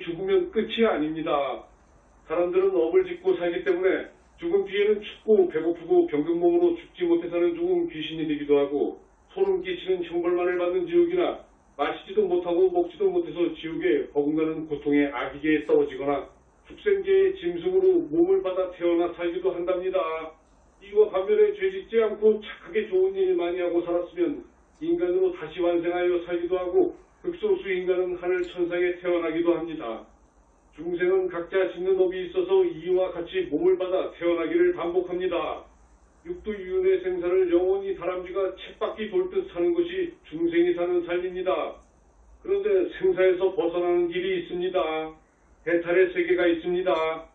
죽으면 끝이 아닙니다. 사람들은 업을 짓고 살기 때문에 죽은 뒤에는 춥고 배고프고 병든 몸으로 죽지 못해서는 죽은 귀신이 되기도 하고 소름 끼치는 형벌만을 받는 지옥이나 마시지도 못하고 먹지도 못해서 지옥에 버금가는 고통의 악이게 떨어지거나 축생계의 짐승으로 몸을 받아 태어나 살기도 한답니다. 이와 반면에 죄 짓지 않고 착하게 좋은 일 많이 하고 살았으면 인간으로 다시 완생하여 살기도 하고 극소수 인간은 하늘 천상에 태어나기도 합니다. 중생은 각자 짓는 업이 있어서 이와 같이 몸을 받아 태어나기를 반복합니다. 육두유연의 생사를 영원히 다람쥐가 쳇바퀴 돌듯 사는 것이 중생이 사는 삶입니다. 그런데 생사에서 벗어나는 길이 있습니다. 해탈의 세계가 있습니다.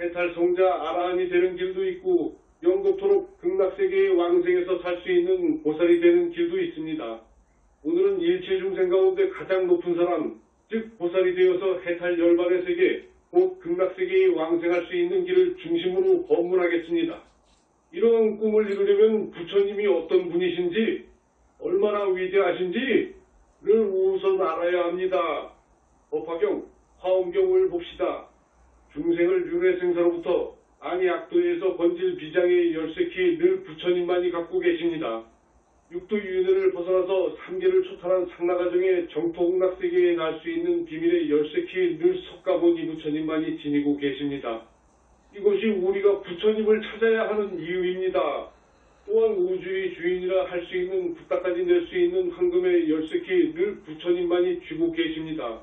해탈 성자 아라한이 되는 길도 있고 영겁토록 극락세계의 왕생에서 살 수 있는 보살이 되는 길도 있습니다. 오늘은 일체 중생 가운데 가장 높은 사람, 즉 보살이 되어서 해탈 열반의 세계, 곧 극락세계의 왕생할 수 있는 길을 중심으로 법문하겠습니다. 이러한 꿈을 이루려면 부처님이 어떤 분이신지, 얼마나 위대하신지를 우선 알아야 합니다. 법화경, 화엄경을 봅시다. 중생을 윤회 생사로부터 아니 악도에서 건질 비장의 열쇠키 늘 부처님만이 갖고 계십니다. 육도유인을 벗어나서 삼계를 초탈한 상나가정의 정토공락세계에 날 수 있는 비밀의 열쇠키 늘 석가모니 부처님만이 지니고 계십니다. 이것이 우리가 부처님을 찾아야 하는 이유입니다. 또한 우주의 주인이라 할 수 있는 부탁까지 낼 수 있는 황금의 열쇠키 늘 부처님만이 쥐고 계십니다.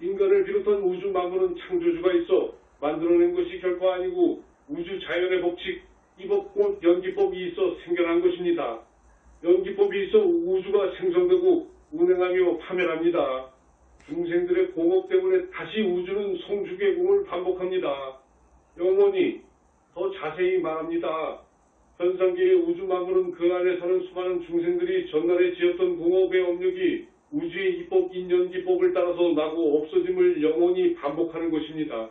인간을 비롯한 우주 만물은 창조주가 있어 만들어낸 것이 결코 아니고 우주 자연의 법칙, 이법 곧 연기법이 있어 생겨난 것입니다. 연기법이 있어 우주가 생성되고 운행하며 파멸합니다. 중생들의 공업 때문에 다시 우주는 성주의 공을 반복합니다. 영원히 더 자세히 말합니다. 현상계의 우주 만물은 그 안에 사는 수많은 중생들이 전날에 지었던 공업의 업력이 우주의 이법 인연기법을 따라서 나고 없어짐을 영원히 반복하는 것입니다.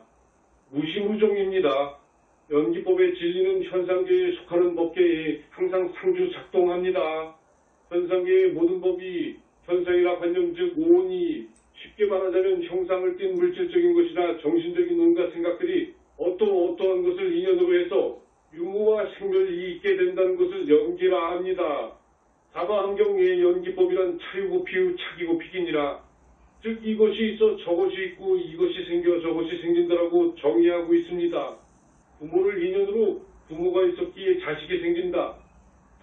무시무종입니다. 연기법의 진리는 현상계에 속하는 법계에 항상 상주 작동합니다. 현상계의 모든 법이 현상이라 관념 즉 오온이 쉽게 말하자면 형상을 띤 물질적인 것이나 정신적인 온갖 생각들이 어떤 어떠한 것을 인연으로 해서 유무와 생멸이 있게 된다는 것을 연기라 합니다. 사바환경의 연기법이란 차유고 피우 차기고 피기니라 즉 이것이 있어 저것이 있고 이것이 생겨 저것이 생긴다라고 정의하고 있습니다. 부모를 인연으로 부모가 있었기에 자식이 생긴다.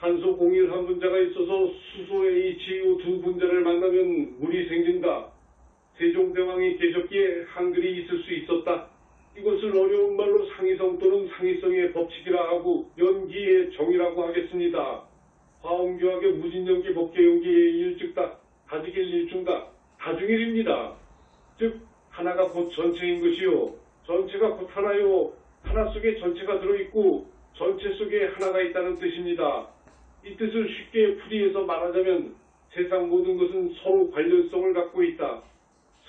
탄소 공일 한 분자가 있어서 수소 H유 두 분자를 만나면 물이 생긴다. 세종대왕이 계셨기에 한글이 있을 수 있었다. 이것을 어려운 말로 상위성 또는 상위성의 법칙이라 하고 연기의 정의라고 하겠습니다. 화엄교학의 무진연기 법계연기의 일즉다. 가지길 일중다. 다중일입니다. 즉 하나가 곧 전체인 것이요. 전체가 곧 하나요. 하나 속에 전체가 들어있고 전체 속에 하나가 있다는 뜻입니다. 이 뜻을 쉽게 풀이해서 말하자면 세상 모든 것은 서로 관련성을 갖고 있다.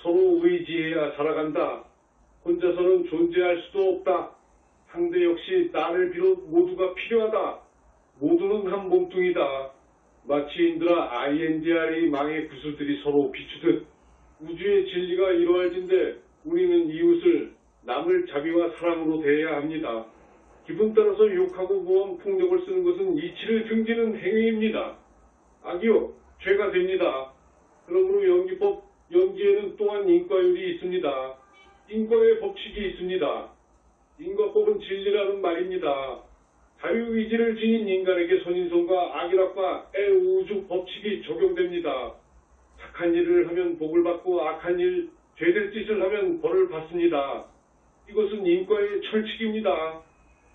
서로 의지해야 살아간다. 혼자서는 존재할 수도 없다. 상대 역시 나를 비롯 모두가 필요하다. 모두는 한 몸뚱이다. 마치 인드라 INDR의 망의 구슬들이 서로 비추듯 우주의 진리가 이루어진데 우리는 이웃을 남을 자비와 사랑으로 대해야 합니다. 기분 따라서 욕하고 모험 폭력을 쓰는 것은 이치를 등지는 행위입니다. 악이요, 죄가 됩니다. 그러므로 연기법, 연기에는 또한 인과율이 있습니다. 인과의 법칙이 있습니다. 인과법은 진리라는 말입니다. 자유의지를 지닌 인간에게 선인성과 악이락과 애우주 법칙이 적용됩니다. 착한 일을 하면 복을 받고 악한 일, 죄될 짓을 하면 벌을 받습니다. 이것은 인과의 철칙입니다.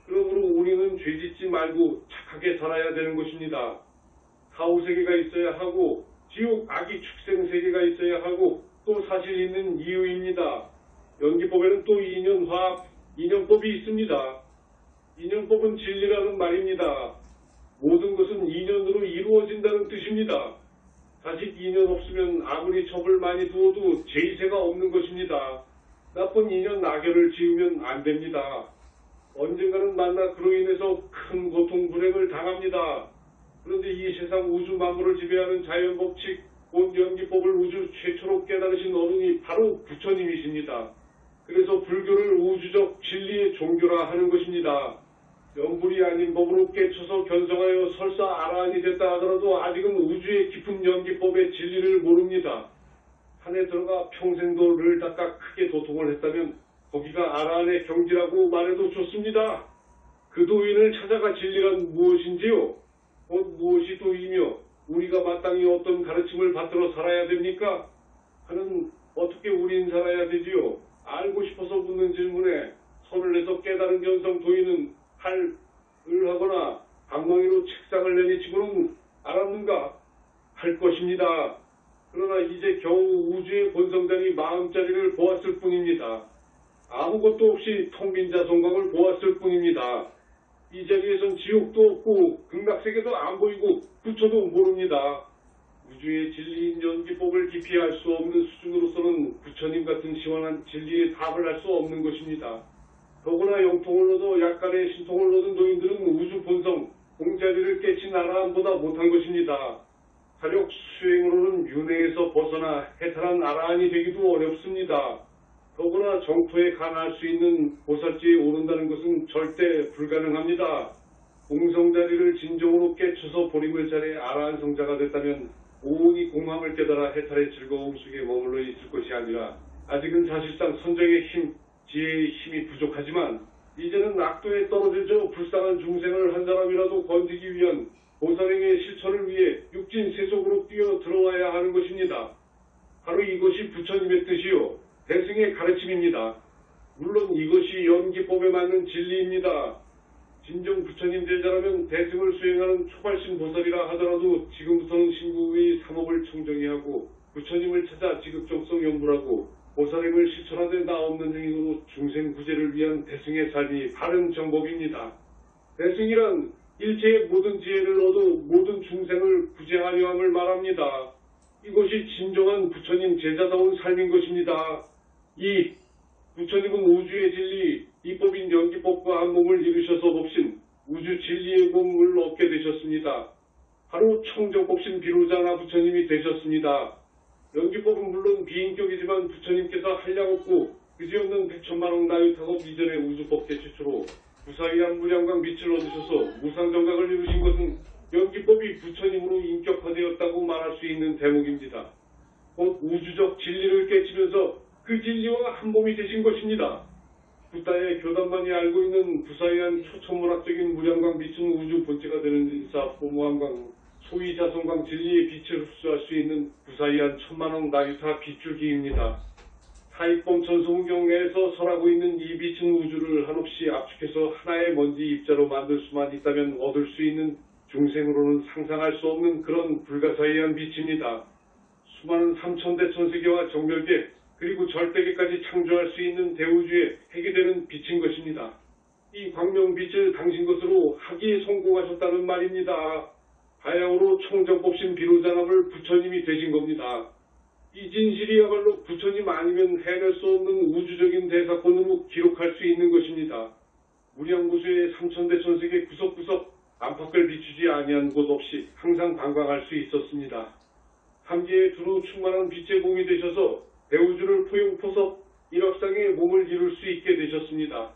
그러므로 우리는 죄짓지 말고 착하게 살아야 되는 것입니다. 사후 세계가 있어야 하고 지옥 악이 축생 세계가 있어야 하고 또 사실 있는 이유입니다. 연기법에는 또 인연화합, 인연법이 있습니다. 인연법은 진리라는 말입니다. 모든 것은 인연으로 이루어진다는 뜻입니다. 자식 인연 없으면 아무리 첩을 많이 두어도 제의세가 없는 것입니다. 나쁜 인연 낙연을 지으면 안 됩니다. 언젠가는 만나 그로 인해서 큰 고통 불행을 당합니다. 그런데 이 세상 우주 만물을 지배하는 자연 법칙, 온 연기법을 우주 최초로 깨달으신 어른이 바로 부처님이십니다. 그래서 불교를 우주적 진리의 종교라 하는 것입니다. 연불이 아닌 법으로 깨쳐서 견성하여 설사 아라한이 됐다 하더라도 아직은 우주의 깊은 연기법의 진리를 모릅니다. 산에 들어가 평생도 를 닦아 크게 도통을 했다면 거기가 아라한의 경지라고 말해도 좋습니다. 그 도인을 찾아가 진리란 무엇인지요? 곧 무엇이 도이며 우리가 마땅히 어떤 가르침을 받들어 살아야 됩니까? 하는 어떻게 우린 살아야 되지요? 알고 싶어서 묻는 질문에 손을 내서 깨달은 견성 도인은 할을 하거나 방망이로 책상을 내리치고는 알았는가? 할 것입니다. 그러나 이제 겨우 우주의 본성장이 마음자리를 보았을 뿐입니다. 아무것도 없이 텅빈 자성광을 보았을 뿐입니다. 이 자리에선 지옥도 없고 극락세계도 안 보이고 부처도 모릅니다. 우주의 진리인 연기법을 깊이 알 수 없는 수준으로서는 부처님 같은 시원한 진리의 답을 할 수 없는 것입니다. 더구나 영통을 얻어 약간의 신통을 얻은 도인들은 우주 본성, 공자리를 깨친 아라한보다 못한 것입니다. 사력 수행으로는 윤회에서 벗어나 해탈한 아라한이 되기도 어렵습니다. 더구나 정토에 간할 수 있는 보살지에 오른다는 것은 절대 불가능합니다. 공성자리를 진정으로 깨쳐서 보림을 잘해 아라한 성자가 됐다면 오온이 공함을 깨달아 해탈의 즐거움 속에 머물러 있을 것이 아니라 아직은 사실상 선정의 힘, 지혜의 힘이 부족하지만 이제는 낙도에 떨어져 불쌍한 중생을 한 사람이라도 건지기 위한 보살행의 실천을 위해 육진 세속으로 뛰어 들어와야 하는 것입니다. 바로 이것이 부처님의 뜻이요. 대승의 가르침입니다. 물론 이것이 연기법에 맞는 진리입니다. 진정 부처님 제자라면 대승을 수행하는 초발신 보살이라 하더라도 지금부터는 신구의 삼업을 청정히 하고 부처님을 찾아 지극정성 연불하고 보살행을 실천하되 나 없는 행위로 중생 구제를 위한 대승의 삶이 바른 정법입니다. 대승이란 일체의 모든 지혜를 얻어 모든 중생을 구제하려 함을 말합니다. 이것이 진정한 부처님 제자다운 삶인 것입니다. 이 부처님은 우주의 진리, 이법인 연기법과 한 몸을 이루셔서 법신 우주 진리의 몸을 얻게 되셨습니다. 바로 청정법신 비로자나 부처님이 되셨습니다. 연기법은 물론 비인격이지만 부처님께서 한량없고 그지없는 백천만억 나유타급 이전의 우주법계 최초로 무사히한 무량광 빛을 얻으셔서 무상정각을 이루신 것은 연기법이 부처님으로 인격화되었다고 말할 수 있는 대목입니다. 곧 우주적 진리를 깨치면서 그 진리와 한 몸이 되신 것입니다. 부다의 교단만이 알고 있는 부사의한 초천문학적인 무량광 빛은 우주 본체가 되는 인사 포무한광 소위 자성광 진리의 빛을 흡수할 수 있는 부사의한 천만억 나유타 빛줄기입니다. 사익범 전송경에서 설하고 있는 이 빛은 우주를 한없이 압축해서 하나의 먼지 입자로 만들 수만 있다면 얻을 수 있는 중생으로는 상상할 수 없는 그런 불가사의한 빛입니다. 수많은 삼천대 천세계와 정멸계 그리고 절대계까지 창조할 수 있는 대우주의 핵이 되는 빛인 것입니다. 이 광명빛을 당신 것으로 하기에 성공하셨다는 말입니다. 바야흐로 총정법신 비로자남을 부처님이 되신 겁니다. 이 진실이야말로 부처님 아니면 해낼 수 없는 우주적인 대사건으로 기록할 수 있는 것입니다. 무량무수의 삼천대 천세계 구석구석 안팎을 비추지 아니한 곳 없이 항상 관광할 수 있었습니다. 삼계에 두루 충만한 빛의 몸이 되셔서 대우주를 포용포섭 일억상의 몸을 이룰 수 있게 되셨습니다.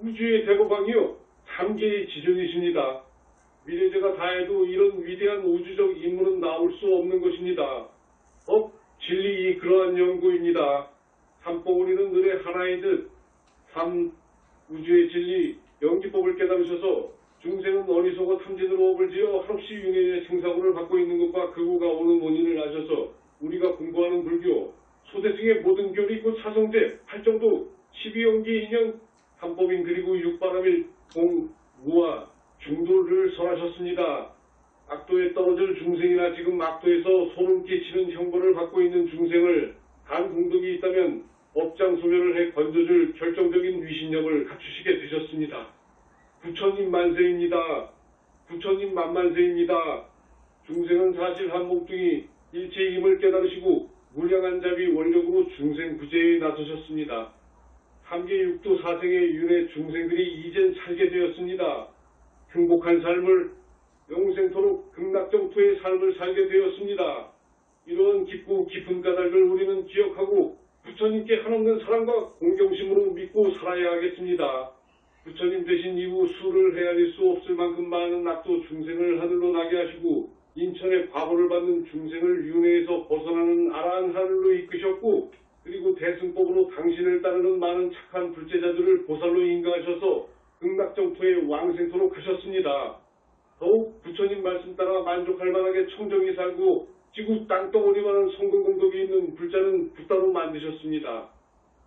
우주의 대거방이요 삼계의 지존이십니다. 미래제가 다해도 이런 위대한 우주적 인물은 나올 수 없는 것입니다. 법, 진리 이 그러한 연구입니다. 삼법우리는 늘의 하나이듯 삼 우주의 진리 연기법을 깨달으셔서 중생은 어리석어 탐진으로 업을 지어 한없이 윤회의 생사고를 받고 있는 것과 그구가 오는 원인을 아셔서 우리가 공부하는 불교 소대승의 모든 교리 곧 사성제 팔정도 12연기 인연 삼법인 그리고 육바람일 공무와 중도를 설하셨습니다. 악도에 떨어질 중생이나 지금 악도에서 소름 끼치는 형벌을 받고 있는 중생을 단 공덕이 있다면 업장 소멸을 해 건져줄 결정적인 위신력을 갖추시게 되셨습니다. 부처님 만세입니다. 부처님 만만세입니다. 중생은 사실 한 몸뚱이 일체의 힘을 깨달으시고 무량한 자비 원력으로 중생 구제에 나서셨습니다. 삼계 육도 사생의 윤회 중생들이 이젠 살게 되었습니다. 행복한 삶을 영생토록 극락정토의 삶을 살게 되었습니다. 이러한 깊고 깊은 까닭을 우리는 기억하고 부처님께 한없는 사랑과 공경심으로 믿고 살아야 하겠습니다. 부처님 대신 이후 수를 헤아릴 수 없을 만큼 많은 낙도 중생을 하늘로 나게 하시고 인천의 과보를 받는 중생을 윤회에서 벗어나는 아라한 하늘로 이끄셨고 그리고 대승법으로 당신을 따르는 많은 착한 불제자들을 보살로 인가하셔서 극락정토에 왕생토록 하셨습니다. 더욱 부처님 말씀 따라 만족할 만하게 청정히 살고 지구 땅덩어리만한 성공공덕이 있는 불자는 부따로 만드셨습니다.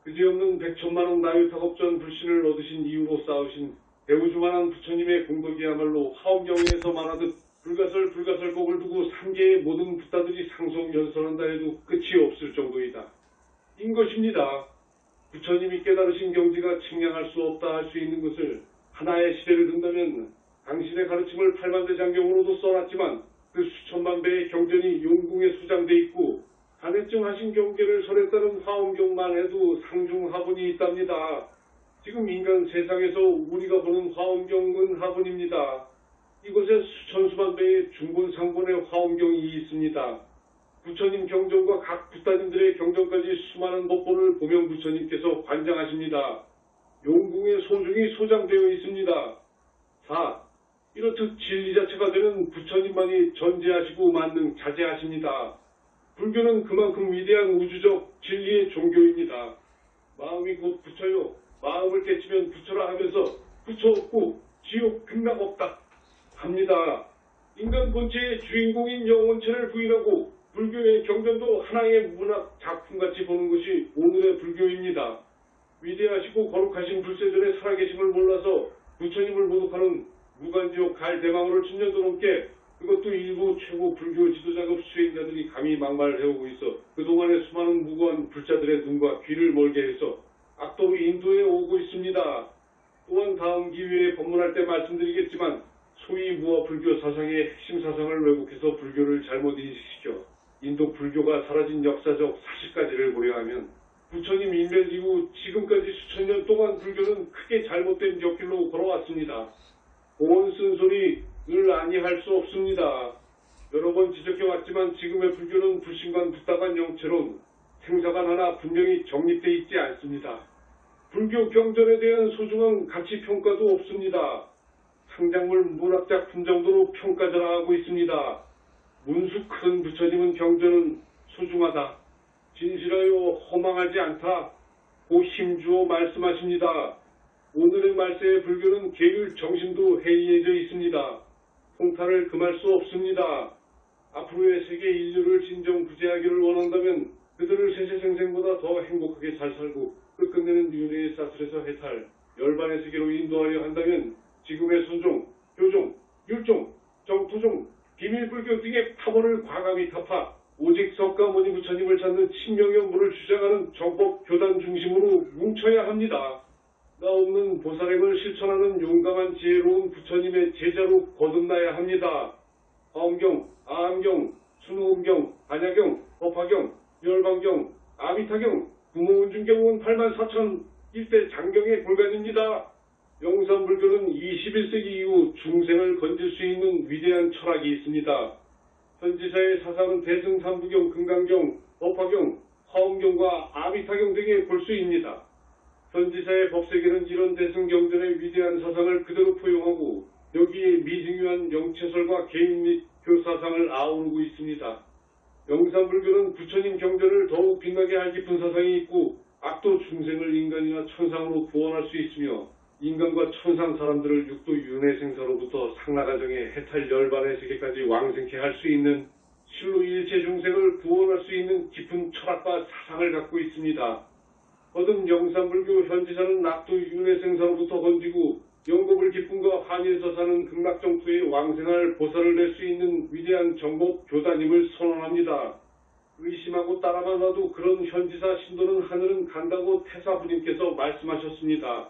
그지없는 백천만원 나유탁업전 불신을 얻으신 이후로 쌓으신 대우주만한 부처님의 공덕이야말로 화엄경에서 말하듯 불가설 불가설 법을 두고 삼계의 모든 부따들이 상속 연설한다 해도 끝이 없을 정도이다. 인 것입니다. 부처님이 깨달으신 경지가 측량할 수 없다 할 수 있는 것을 하나의 시대를 든다면 당신의 가르침을 팔만대 장경으로도 써놨지만 그 수천만 배의 경전이 용궁에 수장돼 있고 간해증 하신 경계를 따른 화엄경만 해도 상중하분이 있답니다. 지금 인간 세상에서 우리가 보는 화엄경은 하분입니다. 이곳에 수천수만 배의 중본 상본의 화엄경이 있습니다. 부처님 경전과 각 부따님들의 경전까지 수많은 법보를 보명 부처님께서 관장하십니다. 용궁에 소중히 소장되어 있습니다. 4. 이렇듯 진리 자체가 되는 부처님만이 전제하시고 만능 자제하십니다. 불교는 그만큼 위대한 우주적 진리의 종교입니다. 마음이 곧 부처요. 마음을 깨치면 부처라 하면서 부처 없고 지옥 극락 없다 합니다. 인간 본체의 주인공인 영혼체를 부인하고 불교의 경전도 하나의 문학 작품같이 보는 것이 오늘의 불교입니다. 위대하시고 거룩하신 불세전의 살아계심을 몰라서 부처님을 모독하는 무간지옥 갈 대망으로 10년도 넘게 그것도 일부 최고 불교 지도자급 수행자들이 감히 막말을 해오고 있어 그동안의 수많은 무고한 불자들의 눈과 귀를 멀게 해서 악도로 인도에 오고 있습니다. 또한 다음 기회에 법문할 때 말씀드리겠지만 소위 무아 불교 사상의 핵심 사상을 왜곡해서 불교를 잘못 인식시켜 인도 불교가 사라진 역사적 사실까지를 고려하면 부처님 인멸 이후 지금까지 수천 년 동안 불교는 크게 잘못된 역길로 걸어왔습니다. 공원 쓴소리 늘 아니할 수 없습니다. 여러 번 지적해왔지만 지금의 불교는 불신관 부따간 영체론 생사관 하나 분명히 정립돼 있지 않습니다. 불교 경전에 대한 소중한 가치 평가도 없습니다. 상작물 문학작품 정도로 평가절하하고 있습니다. 문수 큰 부처님은 경전은 소중하다. 진실하여 허망하지 않다. 고 힘주어 말씀하십니다. 오늘의 말세의 불교는 계율 정신도 해이해져 있습니다. 통탈을 금할 수 없습니다. 앞으로의 세계 인류를 진정 구제하기를 원한다면 그들을 세세생생보다 더 행복하게 잘 살고 끝끝내는 윤회의 사슬에서 해탈, 열반의 세계로 인도하려 한다면 지금의 순종, 교종, 율종, 정토종, 비밀불교 등의 파벌을 과감히 타파 오직 석가모니 부처님을 찾는 친명의 물을 주장하는 정법 교단 중심으로 뭉쳐야 합니다. 나 없는 보살행을 실천하는 용감한 지혜로운 부처님의 제자로 거듭나야 합니다. 화엄경, 아함경, 순호음경, 안야경, 법화경, 열반경, 아미타경, 구모운중경은 8만 4천 일대 장경의 골간입니다. 영산불교는 21세기 이후 중생을 건질 수 있는 위대한 철학이 있습니다. 현지사의 사상은 대승삼부경, 금강경, 법화경, 화엄경과 아미타경 등에 볼수 있습니다. 현지사의 법세계는 이런 대승경전의 위대한 사상을 그대로 포용하고 여기에 미증유한 영체설과 개인 및 교사상을 아우르고 있습니다. 영산불교는 부처님 경전을 더욱 빛나게 할 깊은 사상이 있고 악도 중생을 인간이나 천상으로 구원할 수 있으며 인간과 천상 사람들을 육도 윤회생사로부터 상나가정의 해탈 열반의 세계까지 왕생케 할 수 있는 실로 일체 중생을 구원할 수 있는 깊은 철학과 사상을 갖고 있습니다. 거듭 영산불교 현지사는 낙도 윤회 생사로부터 건지고 영겁을 기쁨과 환희에서 사는 극락정토에 왕생할 보살을 낼 수 있는 위대한 정법 교단임을 선언합니다. 의심하고 따라만 와도 그런 현지사 신도는 하늘은 간다고 태사부님께서 말씀하셨습니다.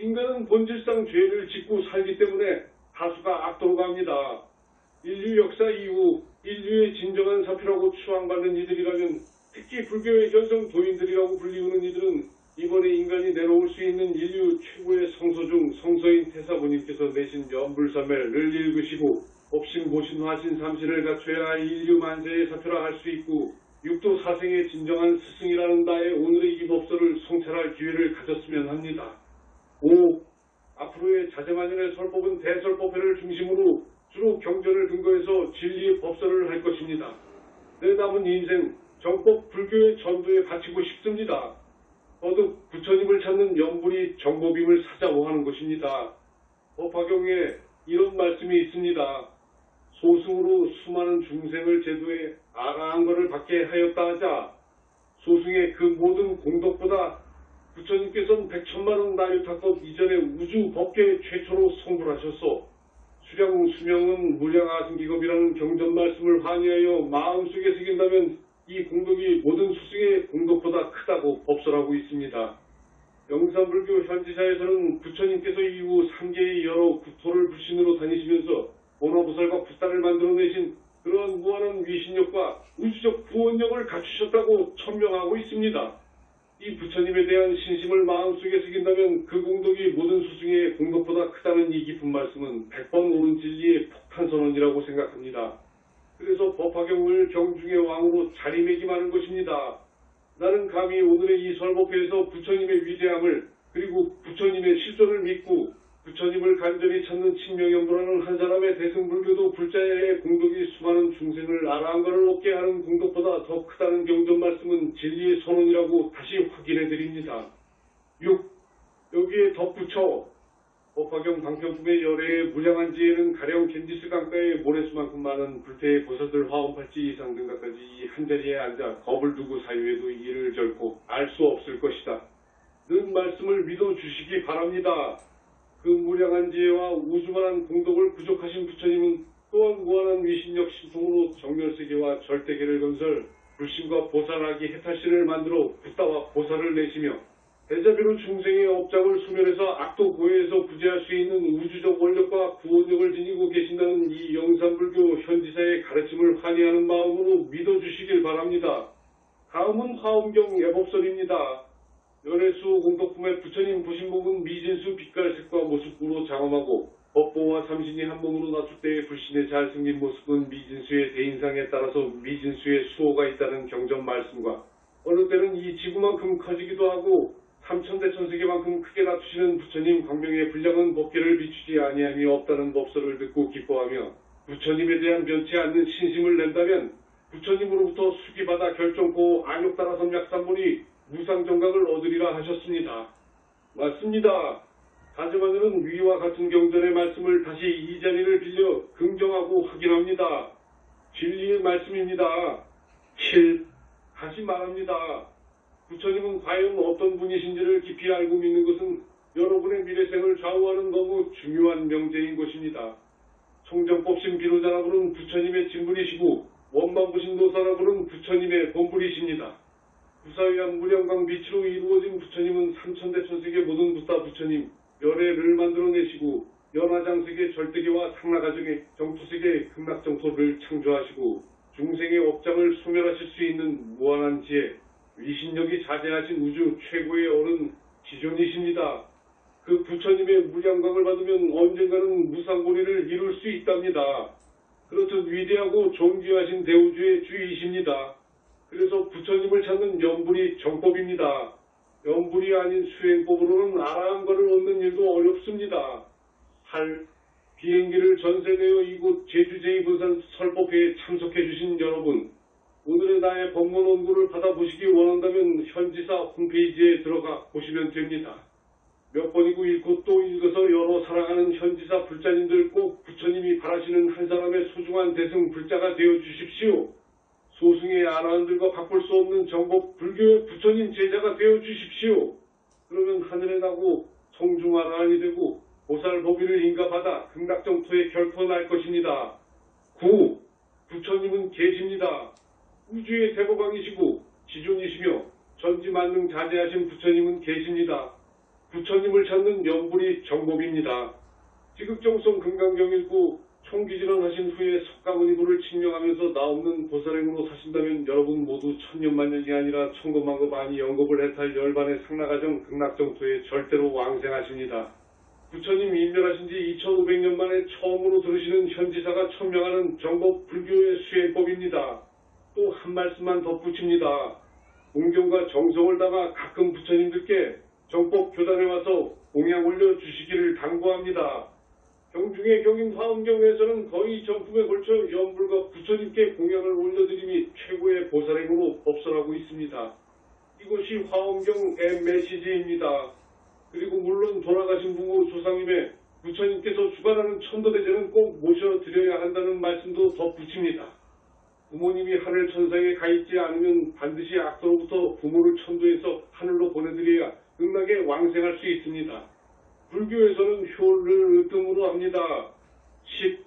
인간은 본질상 죄를 짓고 살기 때문에 다수가 악도로 갑니다. 인류 역사 이후 인류의 진정한 사표라고 추앙받는 이들이라면 특히 불교의 견성 도인들이라고 불리우는 이들은 이번에 인간이 내려올 수 있는 인류 최고의 성서 중 성서인 태사부님께서 내신 연불삼매를 읽으시고 업신보신화신 삼시를 갖춰야 인류 만세의 사표라 할 수 있고 육도 사생의 진정한 스승이라는 나의 오늘 기회를 가졌으면 합니다. 5. 앞으로의 자제만연의 설법은 대설법회를 중심으로 주로 경전을 근거해서 진리의 법설을 할 것입니다. 내 남은 인생 정법 불교의 전도에 바치고 싶습니다. 거듭 부처님을 찾는 염불이 정법임을 사자고 하는 것입니다. 법화경에 이런 말씀이 있습니다. 소승으로 수많은 중생을 제도해 아라한 것을 받게 하였다 하자 소승의 그 모든 공덕보다 부처님께서는 백천만원 나유타법 이전에 우주 법계 최초로 성불하셨소. 수량 수명은 무량아승기겁이라는 경전 말씀을 환희하여 마음속에 새긴다면 이 공덕이 모든 수승의 공덕보다 크다고 법설하고 있습니다. 영산불교 현지사에서는 부처님께서 이후 3개의 여러 국토를 불신으로 다니시면서 본어부설과 붓단을 만들어내신 그러한 무한한 위신력과 우주적 구원력을 갖추셨다고 천명하고 있습니다. 이 부처님에 대한 신심을 마음속에 새긴다면 그 공덕이 모든 수승의 공덕보다 크다는 이 깊은 말씀은 100번 옳은 진리의 폭탄 선언이라고 생각합니다. 그래서 법화경을 경중의 왕으로 자리매김하는 것입니다. 나는 감히 오늘의 이 설법회에서 부처님의 위대함을 그리고 부처님의 실존을 믿고 부처님을 간절히 찾는 친명연보라는 한 사람의 대승불교도 불자의 공덕이 수많은 중생을 아라한 것을 얻게 하는 공덕보다 더 크다는 경전 말씀은 진리의 선언이라고 다시 확인해 드립니다. 6. 여기에 덧붙여 법화경 방편품의 열애에 무량한 지혜는 가령 겐지스 강가의 모래수만큼 많은 불태의 버섯을 화원 팔찌 이상 등각까지 이 한자리에 앉아 겁을 두고 사유해도 이를 결코 알수 없을 것이다. 는 말씀을 믿어 주시기 바랍니다. 그 무량한 지혜와 우주만한 공덕을 부족하신 부처님은 또한 무한한 위신력 신통으로 정멸세계와 절대계를 건설 불신과 보살하기 해탈신을 만들어 붓다와 보살을 내시며 대자비로 중생의 업장을 수멸해서 악도 고해에서 구제할 수 있는 우주적 원력과 구원력을 지니고 계신다는 이 영산불교 현지사의 가르침을 환희하는 마음으로 믿어주시길 바랍니다. 다음은 화엄경 예법설입니다. 열애수 공덕품의 부처님 부신복은 미진수 빛깔색과 모습으로 장엄하고 법보와 삼신이 한 몸으로 낮출 때의 불신의 잘생긴 모습은 미진수의 대인상에 따라서 미진수의 수호가 있다는 경전 말씀과 어느 때는 이 지구만큼 커지기도 하고 삼천대 천세계만큼 크게 낮추시는 부처님 광명의 불량은 법계를 비추지 아니함이 없다는 법설을 듣고 기뻐하며 부처님에 대한 변치 않는 신심을 낸다면 부처님으로부터 수기받아 결정코 안욕 따라 섬약산본이 무상정각을 얻으리라 하셨습니다. 맞습니다. 가즈마늘은 위와 같은 경전의 말씀을 다시 이 자리를 빌려 긍정하고 확인합니다. 진리의 말씀입니다. 7. 다시 말합니다. 부처님은 과연 어떤 분이신지를 깊이 알고 믿는 것은 여러분의 미래생을 좌우하는 너무 중요한 명제인 것입니다. 총정법신 비로자라 부른 부처님의 진불이시고 원만부신 노사라 부른 부처님의 본불이십니다. 부사위한 무량강 빛으로 이루어진 부처님은 삼천대 천세계 모든 부사 부처님 열애를 만들어내시고 연화장세계 절대계와 상나가정의 정토세계 극락정토를 창조하시고 중생의 업장을 소멸하실 수 있는 무한한 지혜 위신력이 자제하신 우주 최고의 어른 지존이십니다. 그 부처님의 무량광을 받으면 언젠가는 무상고리를 이룰 수 있답니다. 그렇듯 위대하고 존귀하신 대우주의 주이십니다. 그래서 부처님을 찾는 연불이 정법입니다. 연불이 아닌 수행법으로는 아라한 것을 얻는 일도 어렵습니다. 할 비행기를 전세내어 이곳 제주 제2분산 설법회에 참석해 주신 여러분, 오늘의 나의 법문 원고를 받아보시기 원한다면 현지사 홈페이지에 들어가 보시면 됩니다. 몇 번이고 읽고 또 읽어서 여러 사랑하는 현지사 불자님들 꼭 부처님이 바라시는 한 사람의 소중한 대승 불자가 되어 주십시오. 소승의 아라한들과 바꿀 수 없는 정법 불교의 부처님 제자가 되어 주십시오. 그러면 하늘에 나고 성중아라한이 되고 보살법위를 인가받아 극락정토에 결코 날 것입니다. 9. 부처님은 계십니다. 우주의 대법왕이시고 지존이시며 전지만능 자제하신 부처님은 계십니다. 부처님을 찾는 연불이 정법입니다. 지극정성 금강경 읽고 총기질환 하신 후에 석가모니불을 칭령하면서 나 없는 보살행으로 사신다면 여러분 모두 천년만년이 아니라 천금만급 아니 영겁을 해탈 열반의 상나가정 극락정토에 절대로 왕생하십니다. 부처님 인멸하신 지 2500년 만에 처음으로 들으시는 현지사가 천명하는 정법 불교의 수행법입니다. 또한 말씀만 덧붙입니다. 공경과 정성을 담아 가끔 부처님들께 정법 교단에 와서 공약 올려주시기를 당부합니다. 경중의 경인 화엄경에서는 거의 전품에 걸쳐 연불과 부처님께 공약을 올려드림이 최고의 보살행으로 법설하고 있습니다. 이것이 화엄경 M 메시지입니다. 그리고 물론 돌아가신 부모 조상님의 부처님께서 주관하는 천도대제는 꼭 모셔드려야 한다는 말씀도 덧붙입니다. 부모님이 하늘 천상에 가 있지 않으면 반드시 악도로부터 부모를 천도해서 하늘로 보내드려야 극락에 왕생할 수 있습니다. 불교에서는 효를 으뜸으로 합니다. 10.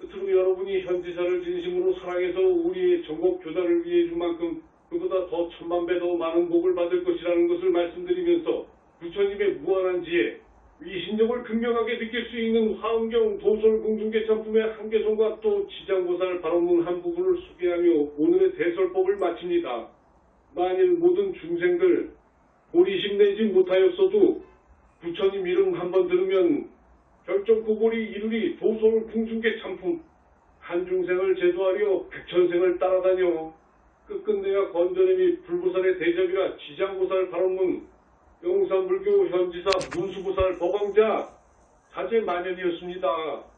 끝으로 여러분이 현지사를 진심으로 사랑해서 우리의 전국 교단을 위해 준 만큼 그보다 더 천만 배 더 많은 복을 받을 것이라는 것을 말씀드리면서 부처님의 무한한 지혜, 이 신정을 극명하게 느낄 수 있는 화엄경 도솔 공중계 참품의 한계성과 또 지장보살 발언문 한 부분을 소개하며 오늘의 대설법을 마칩니다. 만일 모든 중생들 보리심 내지 못하였어도 부처님 이름 한번 들으면 결정고골이 이루리 도솔 궁중계 참품 한 중생을 제도하려 백천생을 따라다녀 끝끝내야 건전함이 불보살의 대접이라 지장보살 발언문 영산불교 현지사 문수보살 법왕자 사제 만연이었습니다.